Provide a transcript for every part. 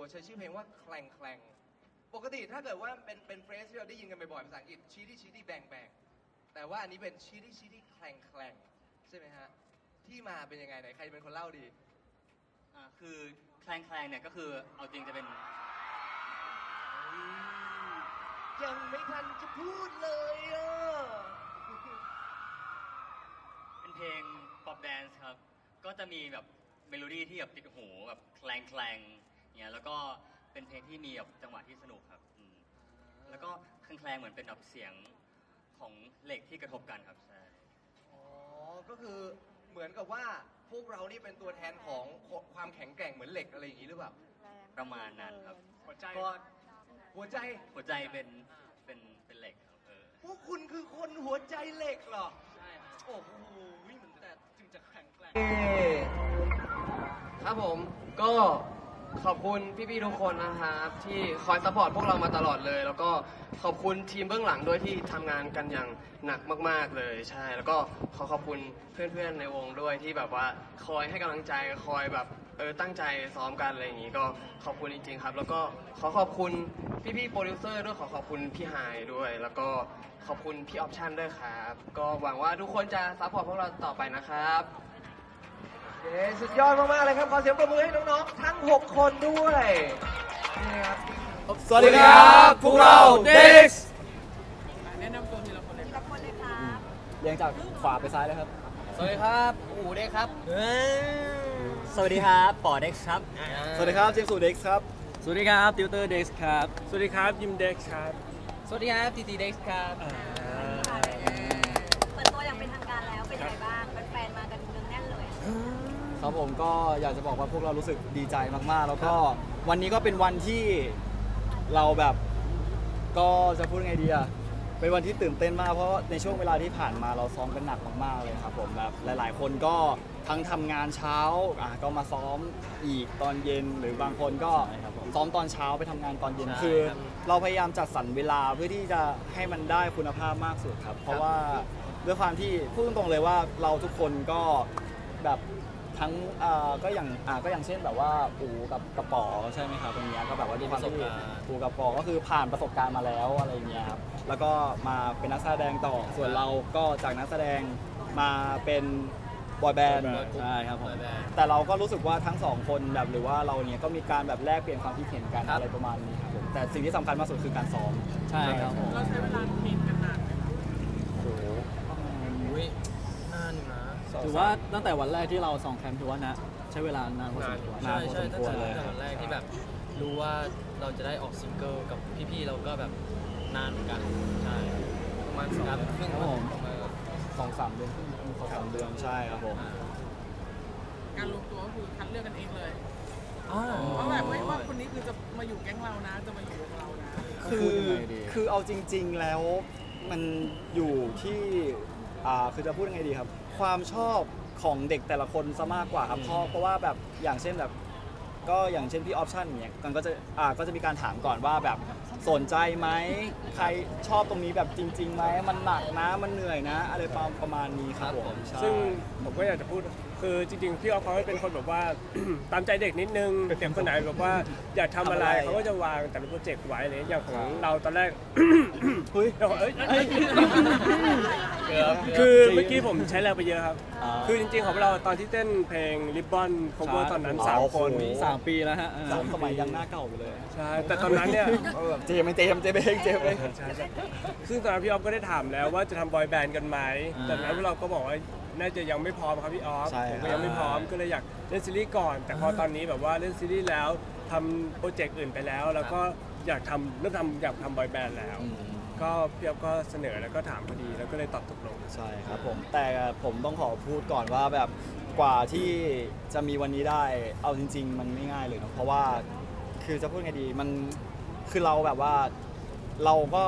ตัวใช้ชื่อเพลงว่าแคลงแคลงปกติถ้าเกิดว่าเป็นเป็นเฟรสที่เราได้ยินกันบ่อยๆภาษาอังกฤษชีดี้ชีดี้แบงแบงแต่ว่าอันนี้เป็นชีดี้ชีดี้แคลงแคลงใช่ไหมฮะที่มาเป็นยังไงไหนใครเป็นคนเล่าดีอ่าคือแคลงแคลงเนี่ยก็คือเอาจริงจะเป็นยังไม่ทันจะพูดเลยอะเป็นเพลงป๊อปแดนซ์ครับ ก็จะมีแบบเมโลดี้ที่แบบติดหูแบบแคลงแคลง เนี่ยแล้วก็เป็นเพลงที่มีแบบจังหวะที่สนุกครับอืมแล้วก็แคลงแคลงเหมือนเป็นแบบเสียงของเหล็กที่กระทบกันครับใช่ อ๋อ ก็คือเหมือนกับว่าพวกเรานี่เป็นตัวแทนของความแข็งแกร่งเหมือนเหล็กอะไรอย่างนี้หรือเปล่า ประมาณนั้นครับ หัวใจก็หัวใจ หัวใจเป็นเป็นเป็นเหล็กครับเออพวกคุณคือคนหัวใจเหล็กเหรอ ใช่ครับโอ้โหเหมือนแต่จึงจะแข็งแกร่ง ครับผมก็ ขอบคุณพี่ๆทุกคนนะครับที่คอยสปอร์ตพวกเรามาตลอดเลย แล้วก็ขอบคุณทีมเบื้องหลังด้วยที่ทำงานกันอย่างหนักมาก ๆเลยใช่ แล้วก็ขอขอบคุณเพื่อนๆในวงด้วยที่แบบว่าคอยให้กำลังใจคอยแบบเออตั้งใจซ้อมกันอะไรอย่างนี้ก็ขอบคุณจริงๆครับ แล้วก็ขอขอบคุณพี่ๆโปรดิวเซอร์ด้วยขอขอบคุณพี่ไฮายด้วย แล้วก็ขอบคุณพี่ออปชั่นด้วยครับก็หวังว่าทุกคนจะซัพพอร์ตพวกเราต่อไปนะครับ เย้สุดยอดมากๆเลยครับ ขอเสียงปรบมือให้น้องๆ ทั้ง 6 คนด้วยนี่ครับสวัสดีครับพวกเราเด็กทีละคนเลยครับเรียงจากขวาไปซ้ายเลยครับ สวัสดีครับอูเด้ครับ สวัสดีครับปอเด็กครับ สวัสดีครับเจมส์สูเด็กครับ สวัสดีครับติวเตอร์เด็กครับ สวัสดีครับยิมเด็กครับ สวัสดีครับทีทีเด็กครับ ครับผมก็อยากจะบอกว่าพวกเรารู้สึกดีใจมากๆ แล้วก็วันนี้ก็เป็นวันที่เราแบบก็จะพูดไงดีอะเป็นวันที่ตื่นเต้นมากเพราะในช่วงเวลาที่ผ่านมาเราซ้อมกันหนักมากๆเลยครับผมแบบหลาย ๆ คนก็ทั้งทำงานเช้าอะก็มาซ้อมอีกตอนเย็นหรือบางคนก็ซ้อมตอนเช้าไปทำงานตอนเย็นใช่คือ ครับ เราพยายามจัดสรรเวลาเพื่อที่จะให้มันได้คุณภาพมากสุดครับ เพราะว่าด้วยความที่พูดตรงๆเลยว่าเราทุกคนก็แบบ ทั้งอ่าก็อย่างอ่าก็อย่างเช่นแบบว่าปูกับกระป๋อใช่ไหมครับตรงเนี้ยก็แบบว่าด้วยความที่ปูกับป๋อก็คือผ่านประสบการณ์มาแล้วอะไรอย่างเงี้ยครับแล้วก็มาเป็นนักแสดงต่อส่วนเราก็จากนักแสดงมาเป็นบอยแบนด์ใช่ครับผมแต่เราก็รู้สึกว่าทั้งสองคนแบบหรือว่าเราเนี่ยก็มีการแบบแลกเปลี่ยนความคิดเห็นกันอะไรประมาณนี้ครับผมแต่สิ่งที่สำคัญมากสุดคือการซ้อมใช่ครับผมเราใช้เวลาเทรนกันนานไหมครับโอ้โหนานอยู่นะ ถือว่าตั้งแต่วันแรกที่เราสองแคมป์ถือว่านะใช้เวลานานพอสมควรนานพอสมควรเลยตั้งแต่วันแรกที่แบบ รู้ว่าเราจะได้ออกซิงเกิลกับพี่ๆเราก็แบบนานเหมือนกันใช่ประมาณสองเดือนครึ่งครับผมประมาณสองสามเดือนสองสามเดือนใช่ครับผมการรวมตัวก็คือคัดเลือกกันเองเลยว่าแบบไม่ว่าคนนี้คือจะมาอยู่แก๊งเรานะจะมาอยู่วงเรานะคือคือเอาจริง ๆแล้วมันอยู่ที่อ่าคือจะพูดยังไงดีครับ ความชอบของเด็กแต่ละคนซะมากกว่าครับเพราะเพราะว่าแบบอย่างเช่นแบบ ก็อย่างเช่นพี่ออปชั่นเนี่ยกันก็จะอ่าก็จะมีการถามก่อนว่าแบบสนใจไหมใครชอบตรงนี้แบบจริงๆไหมมันหนักนะมันเหนื่อยนะ อะไรประประมาณนี้ครับผมใช่ซึ่งผมก็อยากจะพูดคือจริงๆพี่ออฟเขาเป็นคนแบบว่า ตามใจเด็กนิดนึงเด็กคนไหนแบบว่าอยากทำอะไรทำอะไรเขาก็จะวางแต่ละโปรเจกต์ไว้อะไรอย่างของเราตอนแรก เฮ้ย เดี๋ยวเอ้ยเฮ้ยเกือบเกือบ คือเมื่อกี้ผมใช้แรงไปเยอะครับอ่าคือจริงๆของเราตอนที่เต้นเพลงริบบอนคอเวอร์ตอนนั้นสามคน สามปีแล้วฮะสามสมัยยังหน้าเก่าอยู่เลยใช่ แต่ตอนนั้นเนี่ยก็แบบเจมส์เจมส์เจมส์เองเจมส์เองใช่ใช่ซึ่งตอนนั้นพี่ออฟก็ได้ถามแล้วว่าจะทำบอยแบนด์กันไหมอ่าแต่นั้นเราก็บอกว่า น่าจะยังไม่พร้อมครับพี่ออฟ ใช่ผมก็ยังไม่พร้อม ก็เลยอยากเล่นซีรีส์ก่อน แต่พอตอนนี้แบบว่าเล่นซีรีส์แล้วทำโปรเจกต์อื่นไปแล้ว แล้วก็อยากทำเริ่มทำอยากทำบอยแบนด์แล้ว อืม ก็พี่ออฟก็เสนอแล้วก็ถามพอดีแล้วก็เลยตอบตกลง ใช่ครับผมแต่ผมต้องขอพูดก่อนว่าแบบกว่าที่จะมีวันนี้ได้เอาจริง ๆ มันไม่ง่ายเลยเนอะเพราะว่าคือจะพูดไงดีมันคือเราแบบว่าเราก็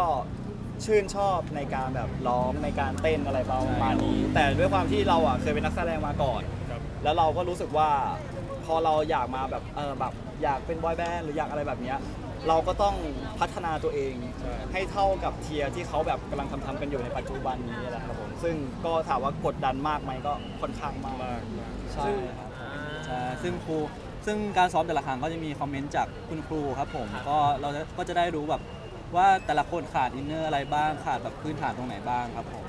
ชื่นชอบในการแบบร้องในการเต้นอะไรประมาณนี้ แต่ด้วยความที่เราอะเคยเป็นนักแสดงมาก่อน ครับ แล้วเราก็รู้สึกว่าพอเราอยากมาแบบเออแบบอยากเป็นบอยแบนด์หรืออยากอะไรแบบเนี้ย เราก็ต้องพัฒนาตัวเองใช่ให้เท่ากับเทียร์ที่เขาแบบกำลังทำทำกันอยู่ในปัจจุบันนี้แหละครับผมซึ่งก็ถามว่ากดดันมากไหมก็ค่อนข้างมากมากมากใช่ซึ่งครับใช่ซึ่งครูซึ่งการซ้อมแต่ละครั้งก็จะมีคอมเมนต์จากคุณครูครับผมก็เราจะก็จะได้รู้แบบว่าแต่ละคนขาดอินเนอร์อะไรบ้างขาดแบบพื้นฐานตรงไหนบ้างครับผม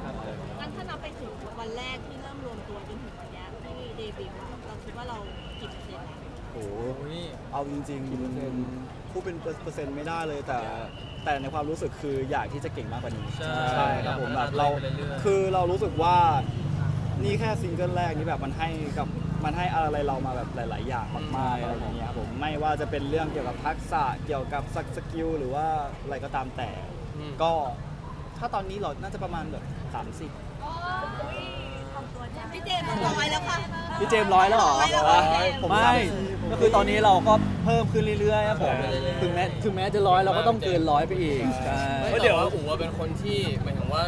งั้นถ้านับไปถึงวันแรกที่เริ่มรวมตัวจนถึงวันเนี้ยที่เดบิวต์อะเราคิดว่าเรากี่เปอร์เซ็นต์แล้วโอ้โหโอ้ยเอาจริงๆ พูดเป็นเปอร์เซ็นต์ไม่ได้เลยแต่ แต่ในความรู้สึกคืออยากที่จะเก่งมากกว่านี้ใช่ครับผมอยากแบบพัฒนาเราไปเรื่อยๆ คือเรารู้สึกว่านี่แค่ซิงเกิลแรกนี่แบบมันให้กับมันให้อะไรเรามาแบบหลาย ๆ อย่างมากๆอะไรอย่างเงี้ยครับผมไม่ว่าจะเป็นเรื่องเกี่ยวกับทักษะเกี่ยวกับสกิลหรือว่าอะไรก็ตามแต่อืมก็ถ้าตอนนี้เราน่าจะประมาณแบบ30พี่เจมส์ร้อยแล้วค่ะ พี่เจมส์ร้อยแล้วเหรอร้อยแล้วค่ะพี่เจมส์ผมไม่ สามสิบ ก็คือตอนนี้เราก็เพิ่มขึ้นเรื่อยๆครับผมใช่ถึงแม้ถึงแม้จะร้อยเราก็ต้องเกินร้อยไปอีกใช่ไม่แต่ว่าอู๋อะเป็นคนที่หมายถึงว่า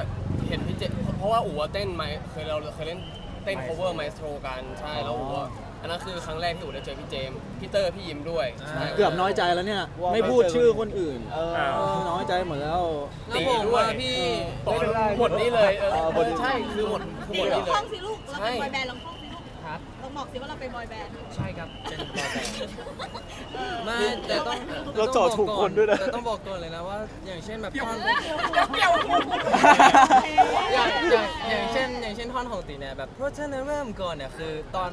เห็นพี่เจเพราะว่าอู๋อะเต้นไมเคยเราเคยเล่นเต้น cover maestro กันใช่แล้วอู๋อะอันนั้นคือครั้งแรกที่อู๋ได้เจอพี่เจมส์พี่เตอร์พี่ยิมด้วยใช่เกือบน้อยใจแล้วเนี่ยว่าไม่พูดชื่อคนอื่นเอออ้าวเออน้อยใจหมดแล้วตีด้วยพี่ต่อหมดนี่เลยเออเออหมดใช่คือหมดคือหมดลอนี่งเลท่อยงสิลูก เราใช่เป็นบอยแบนด์ลองท่องสิลูก ครับลองบอกสิว่าเราเป็นบอยแบนด์ใช่ครับเป็นบอยแบนด์ไม่แต่ต้องเราโจทย์ถูกคนด้วยนะ แต่ต้องบอกก่อนเลยนะว่า อย่างเช่นแบบท่อนเกี่ยวอย่างอย่างอย่างเช่น อย่างเช่นท่อนของตีเนี่ยแบบเพราะฉะนั้นเริ่มก่อนเนี่ยคือตอน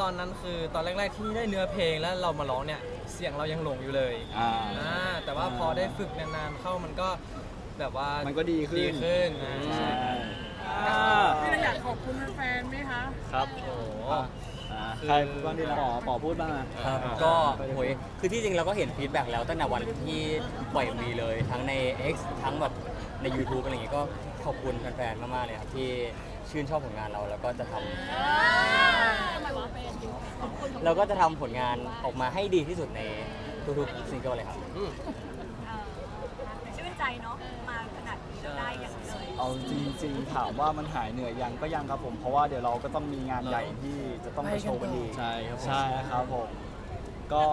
ตอนนั้นคือตอนแรก ๆ ที่ได้เนื้อเพลงแล้วเรามาร้องเนี่ยเสียงเรายังหลงอยู่เลยอ่า อ่าแต่ว่าพอได้ฝึกนานๆเข้ามันก็แบบว่ามันก็ดีขึ้น ดีขึ้นอ่าใช่ พี่เราอยากขอบคุณแฟนๆไหมคะครับโอ้โหอ่าใครพูดบ้างดีนะปอปอพูดบ้างอะครับก็โหยคือที่จริงเราก็เห็นฟีดแบ็กแล้วตั้งแต่วันที่ปล่อยมีเลยทั้งใน X ทั้งแบบใน YouTube อะไรอย่างงี้ก็ขอบคุณแฟนๆ มากๆ เลยครับ ที่ชื่นชอบผลงานเราแล้วก็จะทำเราก็จะทำผลงานออกมาให้ดีที่สุดในทุกๆซิงเกิลเลยครับ ชื่นใจเนาะ มาขนาดนี้แล้วได้อย่าง เลยเอาจริงๆถามว่ามันหายเหนื่อยยังก็ยังครับผม เพราะว่าเดี๋ยวเราก็ต้องมีงานใหญ่ที่จะต้องไปโชว์กันอีกใช่ครับผม ใช่ครับผม ก็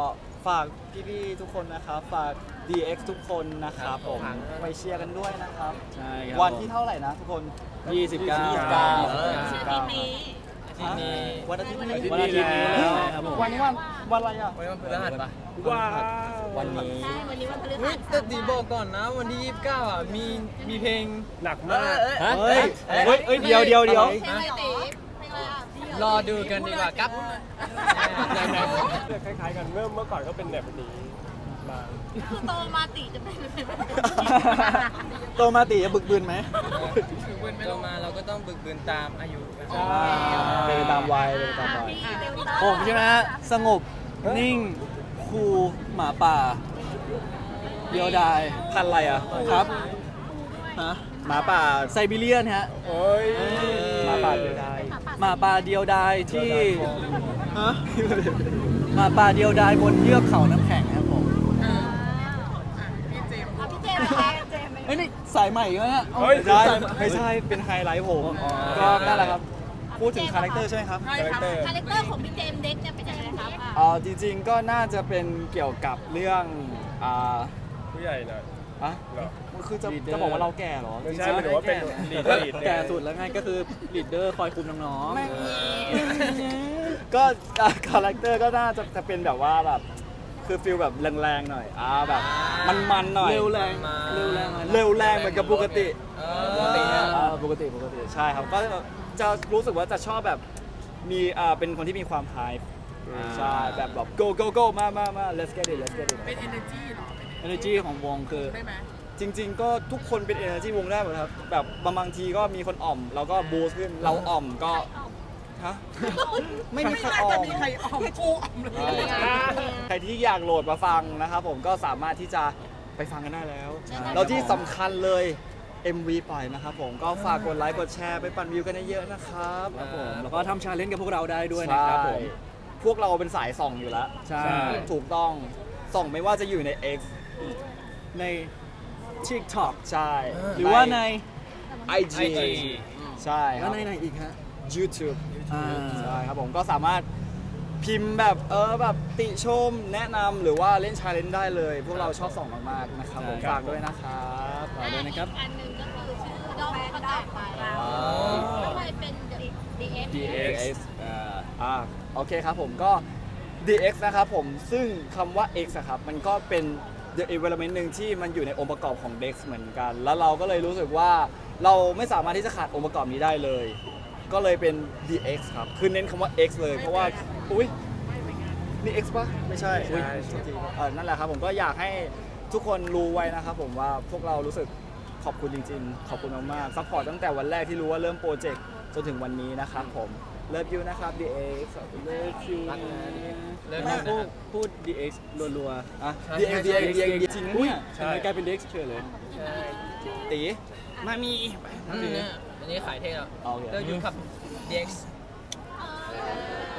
ฝากพี่ๆทุกคนนะครับ ฝาก DX ทุกคนนะครับผม ไปเชียร์กันด้วยนะครับ ใช่ครับวันที่เท่าไหร่นะทุกคน ยี่สิบเก้า29เอออาทิตย์นี้ ทีนี้วันอาทิตย์นี้วันอาทิตย์นี้แล้ว ครับผม วันนี้วันวันอะไรอะ วันพฤหัสปะ ว้าว วันนี้ใช่วันนี้วันพฤเฮ้หัยสแต่ตีบอกก่อนนะ วันที่ 29 อะ มีมีเพลง หนักมากฮะเฮ้ยเฮ้ยเฮ้ยเดียวเดียวเดียวเพลงอะไรตีเพลงอะไรอะรอดูกันดีกว่าครับคล้ายๆกันเมื่อเมื่อก่อนก็เป็นแบบนี้บางคือโตมาตีจะเป็นแบบโตมาตีจะบึกบืนไหมเรามาเราก็ต้องบึกบืนตามอายุเป็นไปตามวัยเป็นไปตามวัยพี่เดลต้าผมใช่ไหมฮะสงบนิ่ง คูลหมาป่าเดียวดายพันธุ์อะไรอะครับฮะหมาป่าไซบีเรียนฮะ โอ้ยหมาป่าเดียวดายหมาป่าเดียวดายที่ฮะหมาป่าเดียวดายบนเยือกเขาน้ำแข็งครับผมพี่เจมส์อะพี่เจมส์นะคะเจมส์เฮ้ยนี่สายใหม่อีกแล้วเนี่ยไม่ใช่ไม่ใช่เป็นไฮไลท์ผม ก็นั่นแหละครับ พูดถึงคาแรคเตอร์ใช่ไหมครับใช่ครับคาแรคเตอร์ของพี่เจมส์เด็กเนี่ยเป็นยังไงครับอะเออจริงๆก็น่าจะเป็นเกี่ยวกับเรื่องอ่าผู้ใหญ่หน่อยอะเหรอ คือจะ Leader จะบอกว่าเราแก่เหรอไม่ใช่จริงๆหมายถึงว่าเป็นลีดก็ลีดแก่สุดแล้วไงก็คือลีดเดอร์คอยคุมน้องๆไม่มีก็คาแรคเตอร์ก็น่าจะจะเป็นแบบว่าแบบคือฟิลแบบแรงๆหน่อยอ่าแบบมันๆหน่อย เร็วแรงเร็วแรงอะไรนะ เร็วแรงเหมือนกับปกติเอปกติออ่าปกติปกติใช่ครับก็ จะรู้สึกว่าจะชอบแบบมีอ่าเป็นคนที่มีความไฮใช่แบบแบบ go go go มามามา let's get it let's get it เป็น energy เหรอ เป็น energy ของวงคือ ได้ไหมจริง ๆ ก็ทุกคนเป็น energy วงได้หมดครับ แบบบางทีก็มีคนอ่อม เราก็บูสต์ขึ้น เราอ่อมก็ฮะไม่มีใครน่าอ่อจะมมีใครออมกูออมเลย ใครที่อยากโหลดมาฟังนะครับผมก็สามารถที่จะไปฟังกันได้แล้ว แล้วที่สำคัญเลย MV ปล่อยนะครับผมก็ฝากกดไลค์กดแชร์ไปปั่นวิวกันเยอะๆนะครับครับผมแล้วก็ทำชาเลนจ์กับพวกเราได้ด้วยนะครับผม ใช่พวกเราเป็นสายส่องอยู่แล้วใช่ ถูกต้องส่องไม่ว่าจะอยู่ใน X ใน TikTok ใช่หรือว่าใน IG ใช่คแล้รัวบ ในไหนอีกฮะ YouTube อ่า ใช่ครับผมก็สามารถพิมพ์แบบเออแบบติชมแนะนำหรือว่าเล่นชาเลนจ์ได้เลย พวกเราชอบส่องมากๆนะครับผมใช่ครับฝากด้วยนะครับ ฝากด้วยนะครับ อันหนึ่งก็คือชื่อด้อมประกาศไปทำไมเป็น The DX DX อ่าอ่าโอเคครับผมก็ DX นะครับผมซึ่งคำว่า X อะครับมันก็เป็น the element หนึ่งที่มันอยู่ในองค์ประกอบของ Dex เหมือนกัน แล้วเราก็เลยรู้สึกว่าเราไม่สามารถที่จะขาดองค์ประกอบนี้ได้เลย ก็เลยเป็น DX ครับ คือเน้นคำว่า X เลย เพราะว่า อุ้ยนี่ X ปะไม่ใช่อุ๊ยโทษทีเออนั่นแหละครับผมก็อยากให้ ทุกคนรู้ไว้นะครับผมว่าพวกเรารู้สึกขอบคุณจริง ๆ ขอบคุณมากๆซัพพอร์ตตั้งแต่วันแรกที่รู้ว่าเริ่มโปรเจกต์จนถึงวันนี้นะครับผมเลิฟยูนะครับ DX เลิฟยูเลิฟไม่ยูพูนะดพูด DX รัวๆอะ DX DX DX จริงนะอุ้ยเนี่ยทำไมกลายเป็น DX เฉยเลย ใช่ตี มามี อืมเนี่ยอันนี้ขายเท่แล้วโอเค เลิกยูครับ DX